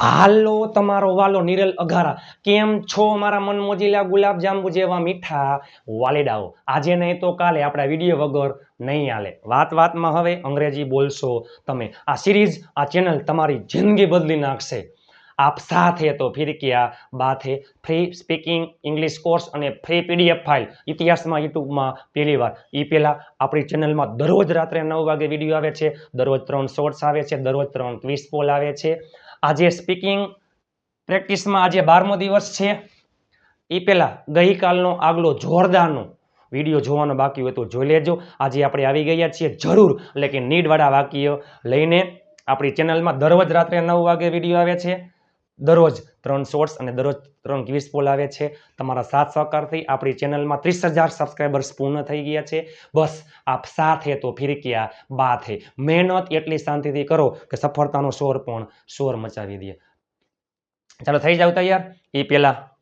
હાલો તમારો વાલો નિરલ અઘારા. કેમ છો મારા મન મોજીલા ગુલાબ જાંબુ જેવા મીઠા? વાલેડાઓ આજે નહીં તો કાલે આપણા વીડિયો વગર નહીં હાલે. વાત વાતમાં હવે અંગ્રેજી બોલશો તમે. આ સિરીઝ, આ ચેનલ તમારી જિંદગી બદલી નાખશે. આપ સાથે તો ફિર ક્યા બાત હે? ફ્રી સ્પીકિંગ ઇંગ્લિશ કોર્સ અને ફ્રી પીડીએફ ફાઇલ ઇતિહાસમાં, યુટ્યુબમાં પહેલી વાર. એ પહેલાં આપણી ચેનલમાં દરરોજ રાત્રે નવ વાગે વીડિયો આવે છે, દરરોજ ત્રણ શોર્ટ્સ આવે છે, દરરોજ ત્રણ ક્વિઝ પોલ આવે છે. આજે સ્પીકિંગ પ્રેક્ટિસમાં આજે બારમો દિવસ છે. એ પહેલાં ગઈકાલનો આગલો જોરદારનો વીડિયો જોવાનો બાકી હોય તો જોઈ લેજો. આજે આપણે આવી ગયા છીએ જરૂર, એટલે કે નીડવાળા વાક્ય લઈને આપણી ચેનલમાં દરરોજ રાત્રે નવ વાગે વીડિયો આવે છે. દરરોજ ત્રણ શોર્ટ્સ અને દરરોજ ત્રણ ક્વિઝ પોલ આવે છે. તમારા સાથ સહકારથી આપણી ચેનલમાં ત્રીસ હજાર સબસ્ક્રાઈબર્સ પૂર્ણ થઈ ગયા છે. બસ આપ સાથે તો ફિર ક્યા બાત હે. મહેનત એટલી શાંતિથી કરો કે સફળતાનો શોર પણ શોર મચાવી દે. ચાલો થઈ જાવ તૈયાર? એ પહેલાં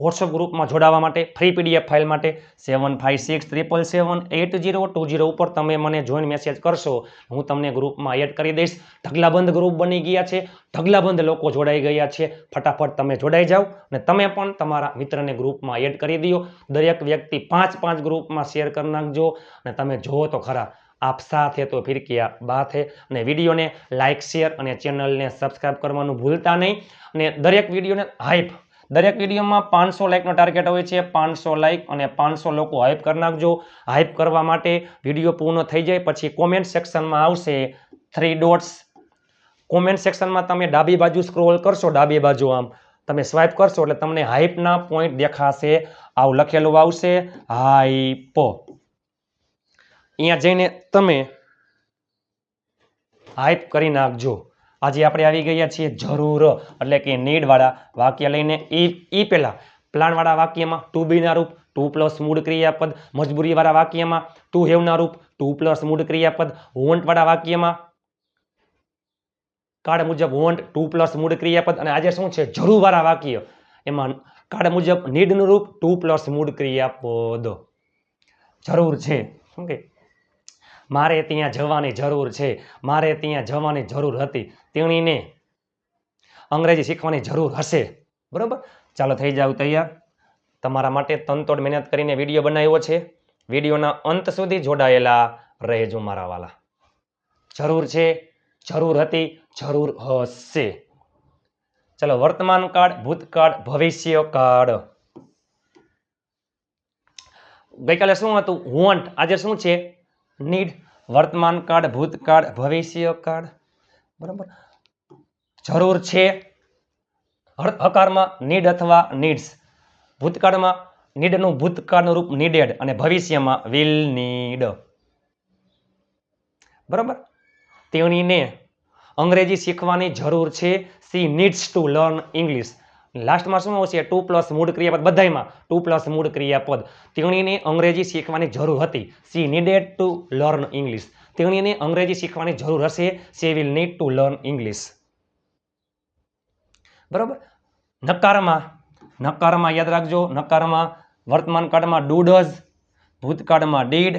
વોટ્સઅપ ગ્રુપમાં જોડાવા માટે ફ્રી પીડીએફ ફાઇલ માટે seven five six triple seven eight zero two zero ઉપર તમે મને જોઈન મેસેજ કરશો. હું તમને ગ્રુપમાં એડ કરી દઈશ. ઢગલાબંધ ગ્રુપ બની ગયા છે. ઢગલાબંધ લોકો જોડાઈ ગયા છે. ફટાફટ તમે જોડાઈ જાઓ અને તમે પણ તમારા મિત્રને ગ્રુપમાં એડ કરી દો દરેક વ્યક્તિ પાંચ પાંચ ગ્રુપમાં શેર કરી નાખજો અને તમે જુઓ તો ખરા, આપ સાથે તો ફિર કિયા બાત હે. અને વિડીયોને લાઇક શેર અને ચેનલને સબસ્ક્રાઈબ કરવાનું ભૂલતા નહીં. અને દરેક વિડીયોને હાઈપ દરેક વિડીયોમાં પાંચસો લાઇકનો ટાર્ગેટ હોય છે, પાંચસો લાઇક અને પાંચસો લોકો હાઇપ કરી નાખજો. હાઇપ કરવા માટે વીડિયો પૂર્ણ થઈ જાય, પછી કોમેન્ટ સેક્શનમાં આવશે થ્રી ડોટ્સ કોમેન્ટ સેક્શનમાં તમે ડાબી બાજુ સ્ક્રોલ કરશો, ડાબી બાજુ આમ. તમે સ્વાઇપ કરશો એટલે તમને હાઇપના પોઈન્ટ દેખાશે. આવું લખેલું આવશે હાઈપો અહીંયા જઈને તમે હાઇપ કરી નાખજો. આજે આપણે આવી ગયા છીએ જરૂર, એટલે કે નીડવાળા વાક્ય લઈને એ એ પહેલાં પ્લાનવાળા વાક્યમાં ટુ બીના રૂપ ટુ પ્લસ મૂળ ક્રિયાપદ, મજબૂરીવાળા વાક્યમાં ટુ હેવના રૂપ ટુ પ્લસ મૂળ ક્રિયાપદ વોન્ટવાળા વાક્યમાં કાળ મુજબ વોન્ટ ટુ પ્લસ મૂળ ક્રિયાપદ અને આજે શું છે? જરૂરવાળા વાક્ય. એમાં કાળ મુજબ નીડનું રૂપ ટુ પ્લસ મૂળ ક્રિયાપદ. જરૂર છે. શું કે? મારે ત્યાં જવાની જરૂર છે. મારે ત્યાં જવાની જરૂર હતી. તેણીને અંગ્રેજી શીખવાની જરૂર હશે. બરાબર? ચાલો થઈ જાવ તૈયાર. તમારા માટે તનતોડ મહેનત કરીને વીડિયો બનાવ્યો છે. વિડીયોના અંત સુધી જોડાયેલા રહેજો મારા વાલા. જરૂર છે, જરૂર હતી, જરૂર હશે. ચલો, વર્તમાન કાળ, ભૂતકાળ, ભવિષ્ય કાળ. ગઈકાલે શું હતું? વોન્ટ આજે શું છે? નીડ વર્તમાન કાળ, ભૂતકાળ, ભવિષ્ય કાળ. બરાબર? જરૂર છે. હકારમાં નીડ અથવા નીડ્સ. ભૂતકાળમાં નીડનું ભૂતકાળનું રૂપ નીડેડ અને ભવિષ્યમાં વિલ નીડ. બરાબર? તેણીને અંગ્રેજી શીખવાની જરૂર છે. She needs to learn English. લાસ્ટમાં શું આવશે? ટુ પ્લસ મૂળ ક્રિયાપદ બધાયમાં. ટુ પ્લસ મૂળ ક્રિયાપદ. તેણીને અંગ્રેજી શીખવાની જરૂર હતી. She needed to learn English. તેણીને અંગ્રેજી શીખવાની જરૂર હશે. She will need to learn English. બરાબર? નકારમાં નકારમાં યાદ રાખજો, નકારમાં વર્તમાન કાળમાં ડુ ડઝ ભૂતકાળમાં ડીડ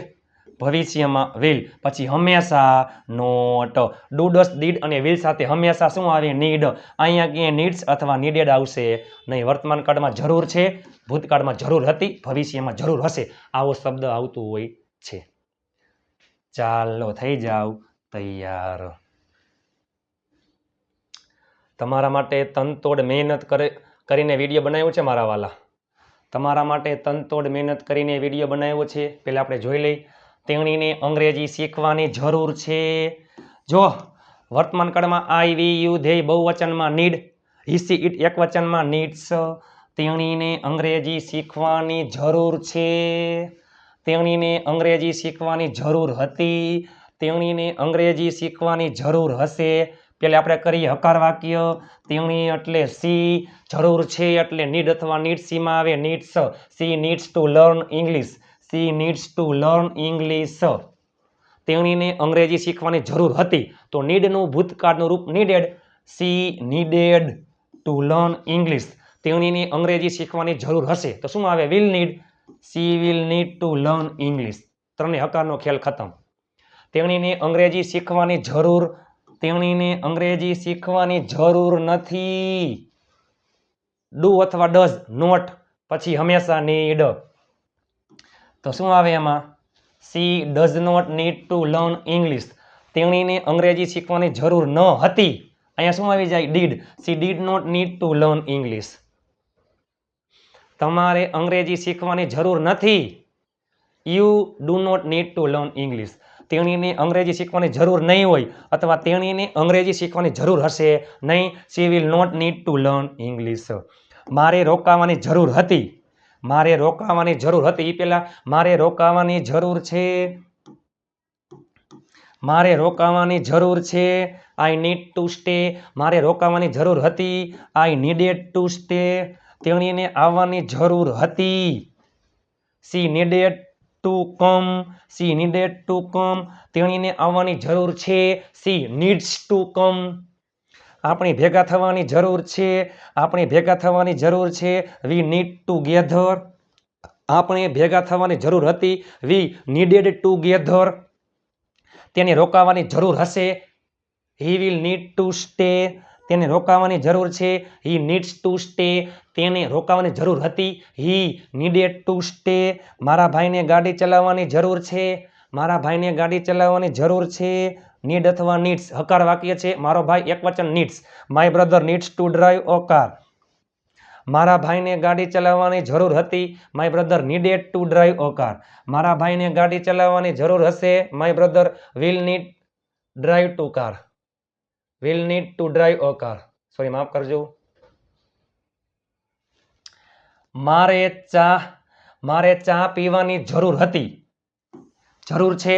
ભવિષ્યમાં વિલ પછી હંમેશા નોટ ડુ ડસ ડીડ અને વિલ સાથે હંમેશા શું આવે? નીડ અહીંયા ક્યાંય નીડ્સ અથવા નીડેડ આવશે નહીં. વર્તમાન કાળમાં જરૂર છે, ભૂતકાળમાં જરૂર હતી, ભવિષ્યમાં જરૂર હશે. આવો શબ્દ આવતો હોય છે. ચાલો, થઈ જાવ તૈયાર. તમારા માટે તનતોડ મહેનત કરે, કરીને વીડિયો બનાવ્યો છે મારા વાલા? તમારા માટે તનતોડ મહેનત કરીને વીડિયો બનાવ્યો છે? પહેલાં આપણે જોઈ લઈ તેણીને અંગ્રેજી શીખવાની જરૂર છે. જો, વર્તમાન કાળમાં આઈ વી યુ ધ્યેય બહુવચનમાં નીડ, હિસી ઇટ એક વચનમાં નીડ્સ તેણીને અંગ્રેજી શીખવાની જરૂર છે. તેણીને અંગ્રેજી શીખવાની જરૂર હતી. તેણીને અંગ્રેજી શીખવાની જરૂર હશે. પેલે આપણે કરીએ હકાર વાક્ય, તેણી એટલે સી, જરૂર છે એટલે નીડ અથવા નીડ સીમાં આવે needs. She needs to learn English, she needs to learn English. તેણીને અંગ્રેજી શીખવાની જરૂર હતી, તો નીડનું ભૂતકાળનું રૂપ needed, she needed to learn English. તેણીને અંગ્રેજી શીખવાની જરૂર હશે, તો શું આવે? Will need, she will need to learn English. ત્રણે હકારનો ખેલ ખતમ. તેણીને અંગ્રેજી શીખવાની જરૂર તેણીને અંગ્રેજી શીખવાની જરૂર નથી. ડુ અથવા ડઝ નોટ, પછી હંમેશા નીડ. તો શું આવે એમાં? She does not need to learn English. તેણીને અંગ્રેજી શીખવાની જરૂર ન હતી. અહીંયા શું આવી જાય? Did. She did not need to learn English. તમારે અંગ્રેજી શીખવાની જરૂર નથી. You do not need to learn English. તેણીને અંગ્રેજી શીખવાની જરૂર નહીં હોય અથવા તેણીને અંગ્રેજી શીખવાની જરૂર હશે નહીં. She will not need to learn English મારે રોકાવાની જરૂર હતી. મારે રોકાવાની જરૂર હતી. એ પહેલાં મારે રોકાવાની જરૂર છે. મારે રોકાવાની જરૂર છે. આઈ નીડ ટુ સ્ટે મારે રોકાવાની જરૂર હતી. આઈ નીડેડ ટુ સ્ટે તેણીને આવવાની જરૂર હતી. She needed to come, she needed to come, તેણીને આવવાની જરૂર છે, સી નીડ્સ ટુ કમ. આપણે ભેગા થવાની જરૂર છે, આપણે ભેગા થવાની જરૂર છે, વી નીડ ટુ ગેધર આપણે ભેગા થવાની જરૂર હતી, વી નીડેડ ટુ ગેધર તેને રોકાવાની જરૂર હશે, he will need to stay. તેને રોકાવાની જરૂર છે, હી નીડ્સ ટુ સ્ટે. તેને રોકાવાની જરૂર હતી. હી નીડેડ ટુ સ્ટે મારા ભાઈને ગાડી ચલાવવાની જરૂર છે. મારા ભાઈને ગાડી ચલાવવાની જરૂર છે. નીડ અથવા નીડ્સ હકાર વાક્ય છે. મારો ભાઈ એક વચન needs my brother needs to drive a car મારા ભાઈને ગાડી ચલાવવાની જરૂર હતી. My brother needed to drive a car મારા ભાઈને ગાડી ચલાવવાની જરૂર હશે. My brother will need drive to car will need to drive a car sorry માફ કરજો. મારે ચા મારે ચા પીવાની જરૂર હતી. જરૂર છે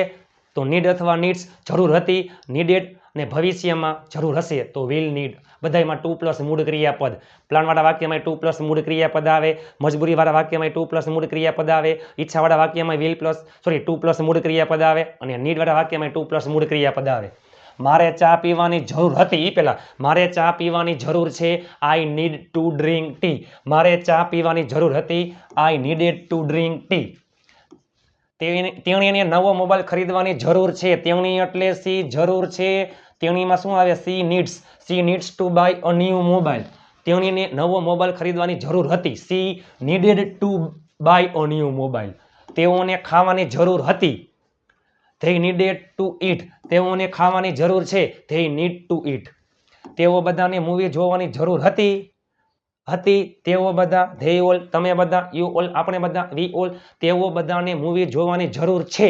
તો નીડ અથવા નીડ્સ જરૂર હતી, નીડેડ અને ભવિષ્યમાં જરૂર હશે તો વિલ નીડ બધાયમાં ટુ પ્લસ મૂળ ક્રિયાપદ. પ્લાનવાળા વાક્યમાં ટુ પ્લસ મૂળ ક્રિયાપદ આવે, મજબૂરીવાળા વાક્યમાં ટુ પ્લસ મૂળ ક્રિયાપદ આવે, ઈચ્છાવાળા વાક્યમાં will plus sorry to plus મૂળ ક્રિયાપદ આવે અને નીડવાળા વાક્યમાં ટુ પ્લસ મૂળ ક્રિયાપદ આવે. મારે ચા પીવાની જરૂર હતી એ પહેલા મારે ચા પીવાની જરૂર છે I need to drink tea મારે ચા પીવાની જરૂર હતી I needed to drink tea તેણી તેણીને નવો મોબાઈલ ખરીદવાની જરૂર છે. તેણી એટલે સી જરૂર છે. તેણીમાં શું આવે? She needs she needs to buy a new mobile તેણીને નવો મોબાઈલ ખરીદવાની જરૂર હતી. She needed to buy a new mobile તેઓને ખાવાની જરૂર હતી. ધે નીડેડ ટુ ઇટ તેઓને ખાવાની જરૂર છે. ધે નીડ ટુ ઇટ તેઓ બધાને મૂવી જોવાની જરૂર હતી. હતી. તેઓ બધા ધે ઓલ તમે બધા યુ ઓલ આપણે બધા વી ઓલ તેઓ બધાને મૂવી જોવાની જરૂર છે.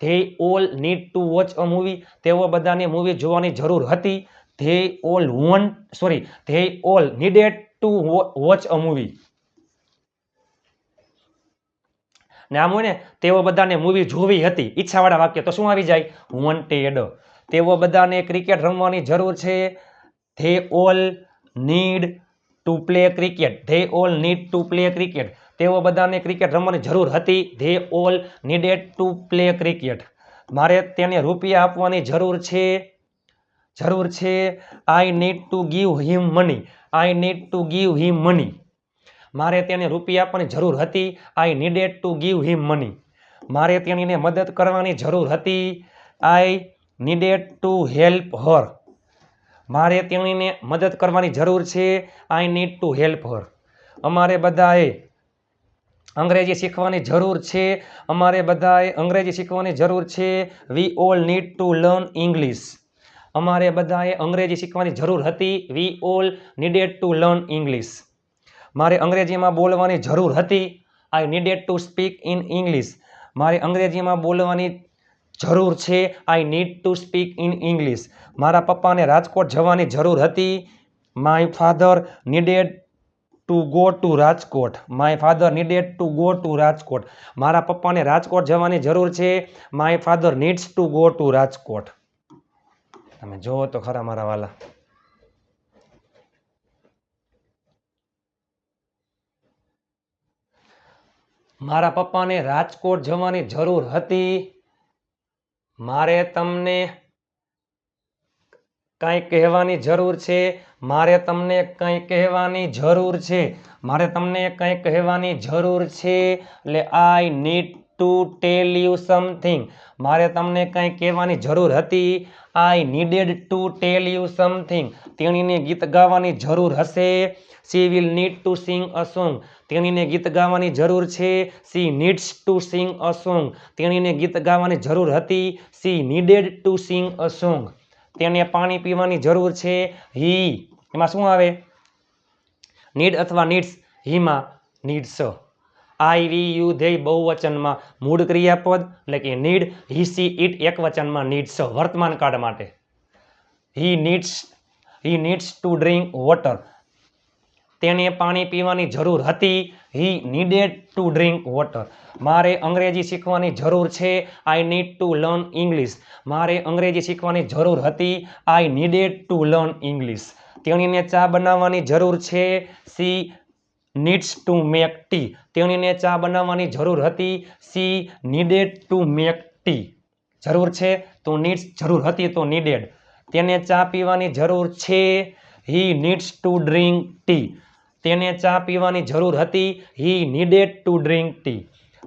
They all need to watch a movie તેઓ બધાને મૂવી જોવાની જરૂર હતી. They all want sorry they all needed to watch a movie ને આમ હોય ને, તેઓ બધાને મૂવી જોવી હતી, ઈચ્છાવાળા વાક્ય. તો શું આવી જાય? વોન્ટેડ તેઓ બધાને ક્રિકેટ રમવાની જરૂર છે. They all need to play cricket they all need to play cricket તેઓ બધાને ક્રિકેટ રમવાની જરૂર હતી. They all needed to play cricket મારે તેને રૂપિયા આપવાની જરૂર છે. જરૂર છે. I need to give him money I need to give him money મારે તેને રૂપિયા પણ જરૂર હતી. I needed to give him money મારે તેણીને મદદ કરવાની જરૂર હતી. I needed to help her મારે તેણીને મદદ કરવાની જરૂર છે. I need to help her અમારે બધાએ અંગ્રેજી શીખવાની જરૂર છે. અમારે બધાએ અંગ્રેજી શીખવાની જરૂર છે. We all need to learn English અમારે બધાએ અંગ્રેજી શીખવાની જરૂર હતી. We all needed to learn English મારે અંગ્રેજીમાં બોલવાની જરૂર હતી. I needed to speak in English મારે અંગ્રેજીમાં બોલવાની જરૂર છે. I need to speak in English મારા પપ્પાને રાજકોટ જવાની જરૂર હતી. My father needed to go to Rajkot. My father needed to go to Rajkot. મારા પપ્પાને રાજકોટ જવાની જરૂર છે. My father needs to go to Rajkot. તમે જુઓ તો ખરા મારા વાલા. મારા પપ્પાને રાજકોટ જવાની જરૂર હતી. મારે તમને કંઈ કહેવાની જરૂર છે? મારે તમને કંઈ કહેવાની જરૂર છે? મારે તમને કંઈ કહેવાની જરૂર છે? એટલે I need to tell you something મારે તમને કંઈ કહેવાની જરૂર હતી. I needed to tell you something તેણીને ગીત ગાવાની જરૂર હશે. She will need to sing a song તેણીને ગીત ગાવાની જરૂર છે. She needs to sing a song તેણીને ગીત ગાવાની જરૂર હતી. She needed to sing a song તેને પાણી પીવાની જરૂર છે. હી એમાં શું આવે? નીડ અથવા needs હીમાં needs I we you they બહુવચનમાં મૂળ ક્રિયાપદ, એટલે કે નીડ, હી સી ઇટ એક વચનમાં નીડ્સ વર્તમાન કાળ માટે. He needs he needs to drink water. તેને પાણી પીવાની જરૂર હતી, he needed to drink water. મારે અંગ્રેજી શીખવાની જરૂર છે, I need to learn English. મારે અંગ્રેજી શીખવાની જરૂર હતી, I needed to learn English. તેણીને ચા બનાવવાની જરૂર છે, she needs to make tea તેણીને ચા બનાવવાની જરૂર હતી. She needed to make tea જરૂર છે તો નીડ્સ જરૂર હતી તો નીડેડ તેને ચા પીવાની જરૂર છે. He needs to drink tea તેને ચા પીવાની જરૂર હતી. He needed to drink tea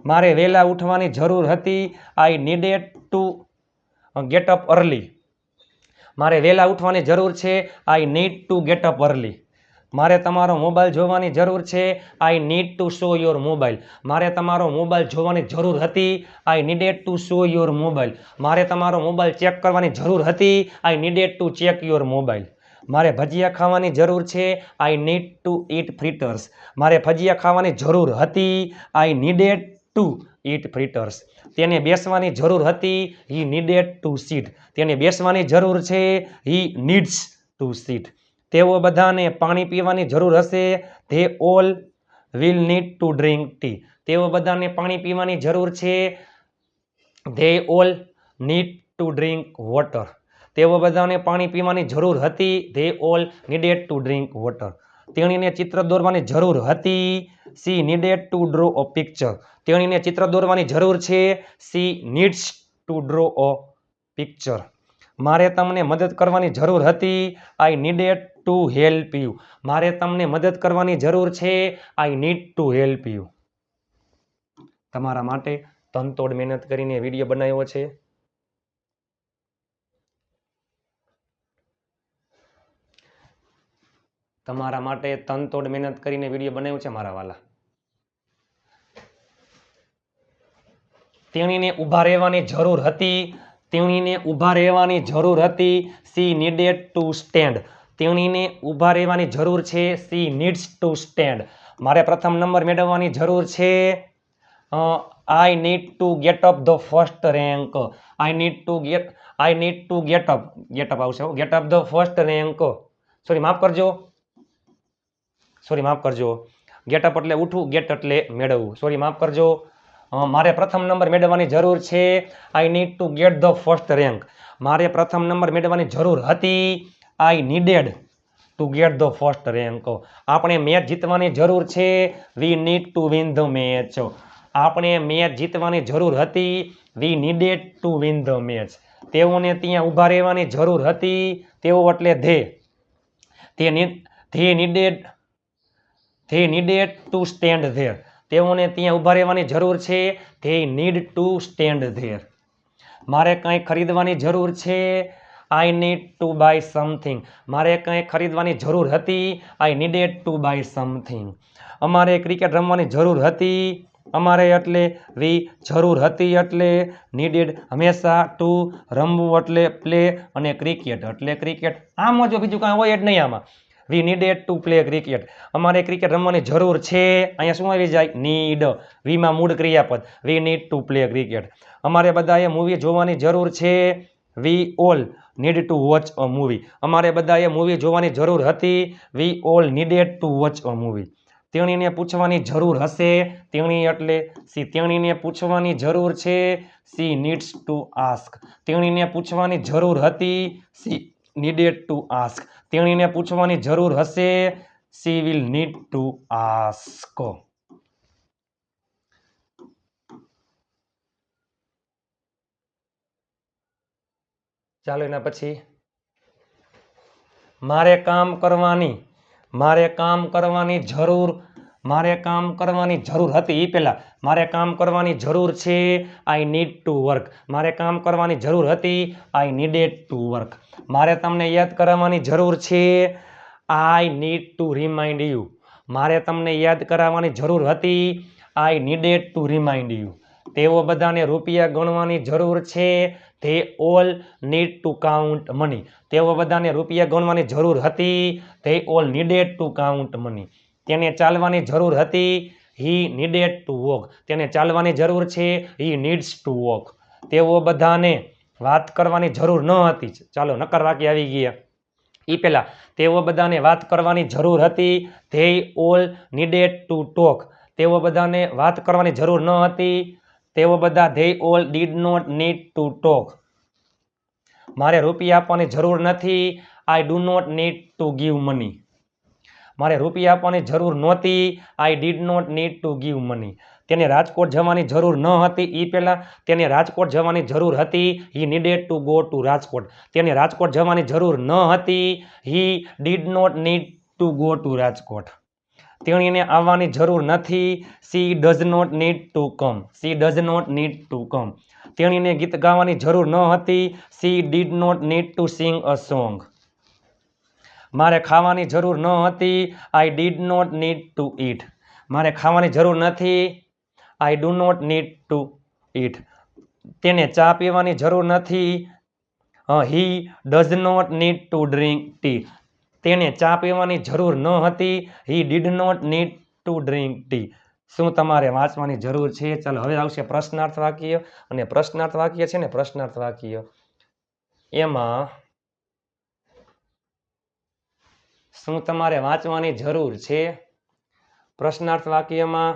મારે વહેલા ઉઠવાની જરૂર હતી. I needed to get up early મારે વહેલા ઉઠવાની જરૂર છે. I need to get up early મારે તમારો મોબાઈલ જોવાની જરૂર છે. I need to show your mobile મારે તમારો મોબાઈલ જોવાની જરૂર હતી. I needed to show your mobile મારે તમારો મોબાઈલ ચેક કરવાની જરૂર હતી. I needed to check your mobile મારે ભજીયા ખાવાની જરૂર છે. આઈ નીડ ટુ ઈટ ફ્રીટર્સ મારે ભજીયા ખાવાની જરૂર હતી. આઈ નીડેડ ટુ ઈટ ફ્રીટર્સ તેને બેસવાની જરૂર હતી. હી નીડેડ ટુ સીટ તેને બેસવાની જરૂર છે. હી નીડ્સ ટુ સીટ તેઓ બધાને પાણી પીવાની જરૂર હશે. They all will need to drink tea તેઓ બધાને પાણી પીવાની જરૂર છે. They all need to drink water તેઓ બધાને પાણી પીવાની જરૂર હતી. They all needed to drink water તેણીને ચિત્ર દોરવાની જરૂર હતી. She needed to draw a picture તેણીને ચિત્ર દોરવાની જરૂર છે. She needs to draw a picture મારે તમને મદદ કરવાની જરૂર હતી. I needed to help you મારે તમને મદદ કરવાની જરૂર છે. I need to help you તમારા માટે તનતોડ મહેનત કરીને વીડિયો બનાવ્યો છે. તમારા માટે તનતોડ મહેનત કરીને વીડિયો બનાવ્યો છે મારા વાલા. તેણીને ઊભા રહેવાની જરૂર હતી. તેણીને ઊભા રહેવાની જરૂર હતી. સી નીડેડ ટુ સ્ટેન્ડ તેણીને ઊભા રહેવાની જરૂર છે. સી નીડ્સ ટુ સ્ટેન્ડ મારે પ્રથમ નંબર મેળવવાની જરૂર છે. I need to get up the first rank I need to get I need to get up get up આવશે get up the first rank sorry માફ કરજો. સોરી માફ કરજો. ગેટ અપ એટલે ઉઠવું ગેટ એટલે મેળવવું. સોરી માફ કરજો. મારે પ્રથમ નંબર મેળવવાની જરૂર છે. I need to get the first rank મારે પ્રથમ નંબર મેળવવાની જરૂર હતી. I needed to get the first rank. આપણે મેચ જીતવાની જરૂર છે. We need to win the match. આપણે મેચ જીતવાની જરૂર હતી. We needed to win the match. તેઓને ત્યાં ઊભા રહેવાની જરૂર હતી. તેઓ એટલે ધે. તે they needed they needed to stand there. તેઓને ત્યાં ઊભા રહેવાની જરૂર છે. They need to stand there. મારે કંઈ ખરીદવાની જરૂર છે? I need to buy something મારે કંઈ ખરીદવાની જરૂર હતી? I needed to buy something અમારે ક્રિકેટ રમવાની જરૂર હતી? અમારે એટલે વી જરૂર હતી એટલે નીડેડ હંમેશા ટુ રમવું એટલે પ્લે અને ક્રિકેટ. એટલે ક્રિકેટ આમાં જો બીજું કાંઈ હોય જ નહીં આમાં. We needed to play cricket અમારે ક્રિકેટ રમવાની જરૂર છે. અહીંયા શું આવી જાય? નીડ વીમાં મૂળ ક્રિયાપદ. We need to play cricket અમારે બધાએ મૂવી જોવાની જરૂર છે. We all need to watch a movie અમારે બધાએ મૂવી જોવાની જરૂર હતી. We all needed to watch a movie તેણીને પૂછવાની જરૂર હશે. તેણી એટલે સી, તેણીને પૂછવાની જરૂર છે. સી નીડ્સ ટુ આસ્ક તેણીને પૂછવાની જરૂર હતી. સી નીડેડ ટુ આસ્ક તેણીને પૂછવાની જરૂર હશે. She will need to ask ચાલો એના પછી. મારે કામ કરવાની, મારે કામ કરવાની જરૂર, મારે કામ કરવાની જરૂર હતી એ પહેલાં મારે કામ કરવાની જરૂર છે આઈ નીડ ટુ વર્ક મારે કામ કરવાની જરૂર હતી આઈ નીડેડ ટુ વર્ક મારે તમને યાદ કરાવવાની જરૂર છે I need to remind you મારે તમને યાદ કરાવવાની જરૂર હતી I needed to remind you તેઓ બધાને રૂપિયા ગણવાની જરૂર છે. They all need to count money તેઓ બધાને રૂપિયા ગણવાની જરૂર હતી. They all needed to count money તેને ચાલવાની જરૂર હતી. હી નીડેડ ટુ વોક તેને ચાલવાની જરૂર છે. હી નીડ્સ ટુ વોક તેઓ બધાને વાત કરવાની જરૂર ન હતી. ચાલો નકર વાક્ય આવી ગયા. એ પહેલાં તેઓ બધાને વાત કરવાની જરૂર હતી. They all needed to talk તેઓ બધાને વાત કરવાની જરૂર ન હતી. તેઓ બધા they all did not need to talk મારે રૂપિયા આપવાની જરૂર નથી I do not need to give money મારે રૂપિયા આપવાની જરૂર નહોતી I did not need to give money તેને રાજકોટ જવાની જરૂર ન હતી એ પહેલાં, તેને રાજકોટ જવાની જરૂર હતી he needed to go to Rajkot. તેને રાજકોટ જવાની જરૂર ન હતી he did not need to go to Rajkot. તેણીને આવવાની જરૂર નથી. She does not need to come she does not need to come તેણીને ગીત ગાવાની જરૂર ન હતી. She did not need to sing a song મારે ખાવાની જરૂર ન હતી. I did not need to eat મારે ખાવાની જરૂર નથી. I do not need to eat તેને ચા પીવાની જરૂર નથી. He does not need to drink tea તેને ચા પીવાની જરૂર ન હતી. He did not need to drink tea શું તમારે વાંચવાની જરૂર છે? ચાલો, હવે આવશે પ્રશ્નાર્થ વાક્ય અને પ્રશ્નાર્થ વાક્ય છે ને પ્રશ્નાર્થ વાક્ય. એમાં શું તમારે વાંચવાની જરૂર છે? પ્રશ્નાર્થ વાક્યમાં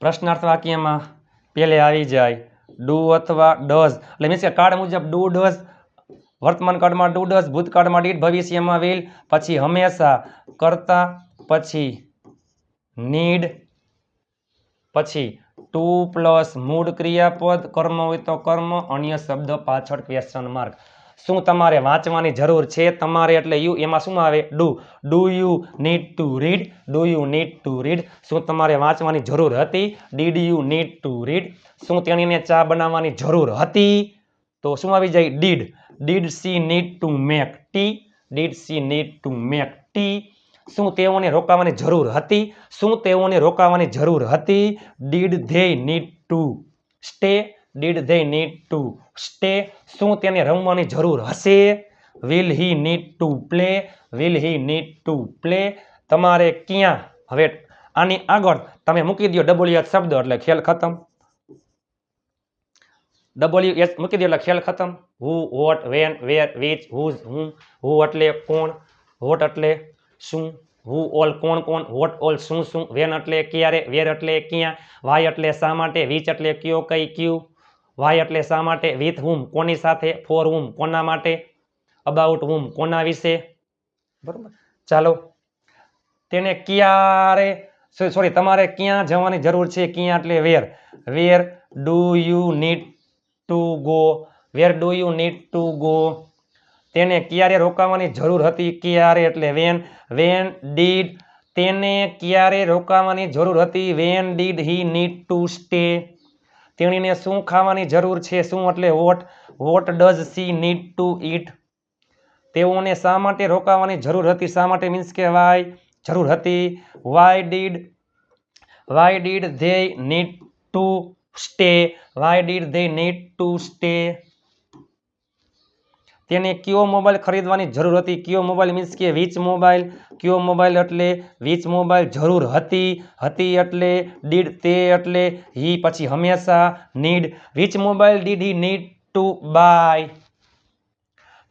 પ્રશ્નાર્થ વાક્યમાં પેલે આવી જાય. ડુ અથવા ડઝ એટલે મીન્સ કે કાળ મુજબ ડુ ડઝ વર્તમાન કાળમાં ડુ ડસ ભૂતકાળમાં ડીટ ભવિષ્યમાં વિલ, પછી હંમેશા કરતા, પછી નીડ, પછી ટુ પ્લસ મૂળ ક્રિયાપદ, કર્મ હોય તો કર્મ, અન્ય શબ્દ પાછળ ક્વેશ્ચન માર્ક શું તમારે વાંચવાની જરૂર છે? તમારે એટલે યુ, એમાં શું આવે? Do. Do you need to read? Do you need to read? શું તમારે વાંચવાની જરૂર હતી? Did you need to read? શું તેણીને ચા બનાવવાની જરૂર હતી? તો શું આવી જાય? Did did she need to make tea did she need to make tea શું તેઓને રોકાવાની જરૂર હતી? શું તેઓને રોકાવાની જરૂર હતી? Did they need to stay did they need to stay શું તેને રમવાની જરૂર હશે? Will he need to play will he need to play તમારે ક્યાં? હવે આની આગળ તમે મૂકી દો ડબલ્યુ શબ્દ એટલે ખેલ ખતમ. ડબલ્યુ એચ મૂકી દો એટલે ખેલ ખતમ who what when where which whose હું હુ એટલે કોણ વોટ એટલે શું હુ ઓલ કોણ કોણ વોટ ઓલ શું શું વેન એટલે ક્યારે વેર એટલે ક્યાં વાય એટલે શા માટે વિચ એટલે કયો કઈ ક્યુ વાય એટલે શા માટે વિથ હુમ કોની સાથે ફોર હુમ કોના માટે અબાઉટ હુમ કોના વિશે બરોબર ચાલો તેને ક્યારે સોરી તમારે ક્યાં જવાની જરૂર છે ક્યાં એટલે where where do you need to go where do you need to go તેને ક્યારે રોકાવાની જરૂર હતી? ક્યારે? એટલે વેન વેન ડીડ તેને ક્યારે રોકાવાની જરૂર હતી? When did he need to stay તેણીને શું ખાવાની જરૂર છે? શું એટલે what what does she need to eat તેઓને શા માટે રોકાવાની જરૂર હતી? શા માટે મીન્સ કે વાય જરૂર હતી? Why did why did they need to stay why did they need to stay તેને કયો મોબાઈલ ખરીદવાની જરૂર હતી? કયો મોબાઈલ મીન્સ કે વીચ મોબાઈલ કયો મોબાઈલ એટલે વિચ મોબાઈલ જરૂર હતી? હતી એટલે ડીડ તે એટલે હી પછી હંમેશા need which mobile did he need to buy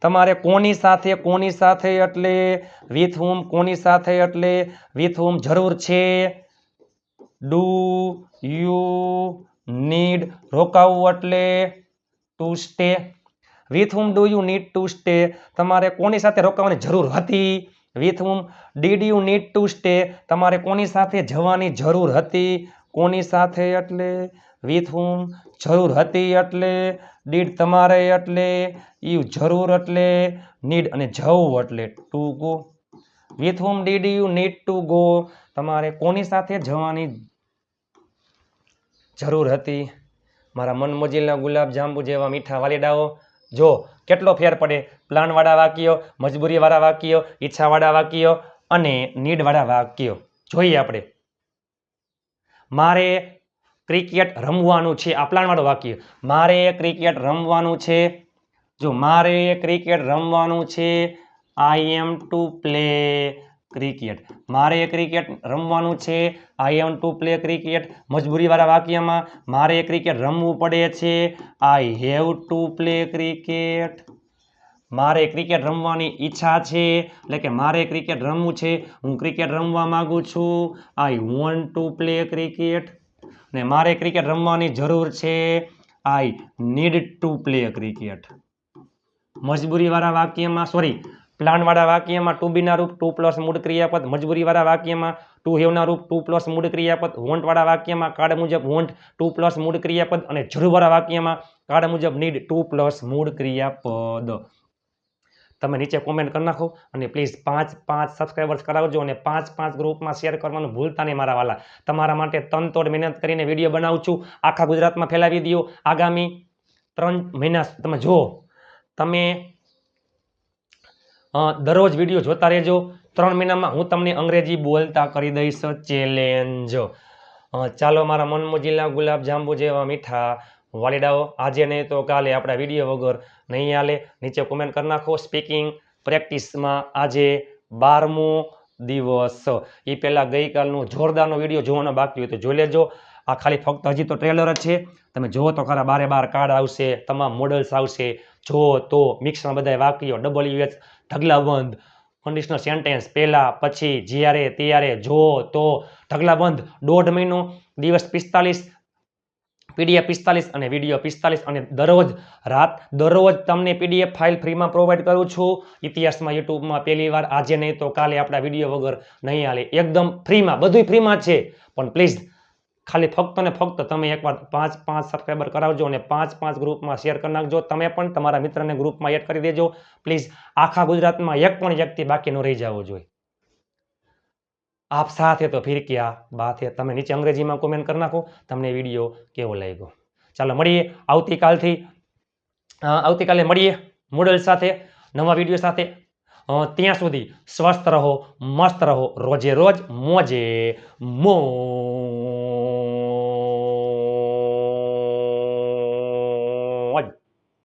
તમારે કોની સાથે કોની સાથે એટલે વિથ હુમ કોની સાથે એટલે વિથ હુમ જરૂર છે? ડુ યુ નીડ રોકાવું એટલે to stay with whom do you need to stay તમારે કોની સાથે રોકાવાની જરૂર હતી? With whom did you need to stay તમારે કોની સાથે જવાની જરૂર હતી? કોની સાથે એટલે? વિથ હુમ જરૂર હતી એટલે? ડીડ તમારે એટલે? યુ જરૂર એટલે નીડ અને જવું એટલે to go with whom did you need to go તમારે કોની સાથે જવાની જરૂર હતી. મારા મનમોજીલના ગુલાબ જાંબુ જેવા મીઠા વાલીડાઓ. જો, કેટલો ફેર પડે. પ્લાનવાળા વાક્યો, મજબૂરીવાળા વાક્યો, ઈચ્છાવાળા વાક્યો અને નીડવાળા વાક્યો. જોઈએ આપણે. મારે ક્રિકેટ રમવાનું છે. આ પ્લાનવાળું વાક્ય. મારે ક્રિકેટ રમવાનું છે. જો મારે ક્રિકેટ રમવાનું છે I am to play cricket. મારે ક્રિકેટ રમવાનું છે. I am to play cricket મજબૂરીવાળા વાક્યમાં, મારે ક્રિકેટ રમવું પડે છે. I have to play cricket મારે ક્રિકેટ રમવાની ઈચ્છા છે. એટલે કે મારે ક્રિકેટ રમવું છે. હું ક્રિકેટ રમવા માગું છું. I want to play cricket ને મારે ક્રિકેટ રમવાની જરૂર છે. I need to play cricket મજબૂરીવાળા વાક્યમાં સોરી પ્લાનવાળા વાક્યમાં ટુ બીના રૂપ ટુ પ્લસ મૂળ ક્રિયાપદ, મજબૂરીવાળા વાક્યમાં ટુ હેવના રૂપ ટુ પ્લસ મૂળ ક્રિયાપદ વોન્ટવાળા વાક્યમાં કાળ મુજબ વોન્ટ ટુ પ્લસ મૂળ ક્રિયાપદ અને જરૂરવાળા વાક્યમાં કાળ મુજબ નીડ ટુ પ્લસ મૂળ ક્રિયાપદ. તમે નીચે કોમેન્ટ કરી નાખો અને પ્લીઝ પાંચ પાંચ સબસ્ક્રાઈબર્સ કરાવજો અને પાંચ પાંચ ગ્રુપમાં શેર કરવાનું ભૂલતા નહીં મારા વાલા. તમારા માટે તનતોડ મહેનત કરીને વીડિયો બનાવું છું. આખા ગુજરાતમાં ફેલાવી દો આગામી ત્રણ મહિના, તમે જુઓ, તમે દરરોજ વીડિયો જોતા રહેજો. ત્રણ મહિનામાં હું તમને અંગ્રેજી બોલતા કરી દઈશ. ચેલેન્જ ચાલો મારા મનમોજીલા ગુલાબજાંબુ ગુલાબ જાંબુ જેવા મીઠા વાલીડાઓ. આજે નહીં તો કાલે આપણા વીડિયો વગર નહીં હાલે. નીચે કોમેન્ટ કરી નાખો. સ્પીકિંગ પ્રેક્ટિસમાં આજે બારમો દિવસ. એ પહેલાં ગઈકાલનો જોરદારનો વીડિયો જોવાનો બાકી હોય તો જોઈ લેજો. આ ખાલી ફક્ત હજી તો ટ્રેલર જ છે. તમે જુઓ તો ખરા બારે બાર કાર્ડ આવશે. તમામ મોડલ્સ આવશે. જો તો મિક્સમાં બધા વાક્યો. ડબલ યુએચ ઢગલાબંધ. કન્ડિશનલ સેન્ટેન્સ પહેલા, પછી, જ્યારે, ત્યારે, જો, તો, ઢગલાબંધ. દોઢ મહિનો, દિવસ પિસ્તાલીસ પીડીએફ પિસ્તાલીસ અને વીડિયો પિસ્તાલીસ અને દરરોજ, રાત દરરોજ તમને પીડીએફ ફાઇલ ફ્રીમાં પ્રોવાઈડ કરું છું. ઇતિહાસમાં, યુટ્યુબમાં પહેલી વાર, આજે નહીં તો કાલે આપણા વીડિયો વગર નહીં હાલે. એકદમ ફ્રીમાં બધું ફ્રીમાં છે. પણ પ્લીઝ ખાલી ફક્ત ને ફક્ત તમે એકવાર પાંચ પાંચ સબસ્ક્રાઈબર કરાવજો અને પાંચ પાંચ ગ્રુપમાં શેર કરી નાખજો. તમે પણ તમારા મિત્રને ગ્રુપમાં એડ કરી દેજો. પ્લીઝ આખા ગુજરાતમાં એક પણ વ્યક્તિ બાકી ન રહી જવો જોઈએ. આપ સાથે તો ફિર ક્યા બાત તમે નીચે અંગ્રેજીમાં કોમેન્ટ કરી નાખો. તમને વીડિયો કેવો લાગ્યો? ચાલો મળીએ. આવતીકાલથી આવતીકાલે મળીએ મોડલ સાથે, નવા વીડિયો સાથે. ત્યાં સુધી સ્વસ્થ રહો, મસ્ત રહો. રોજે રોજ મોજે મોજ.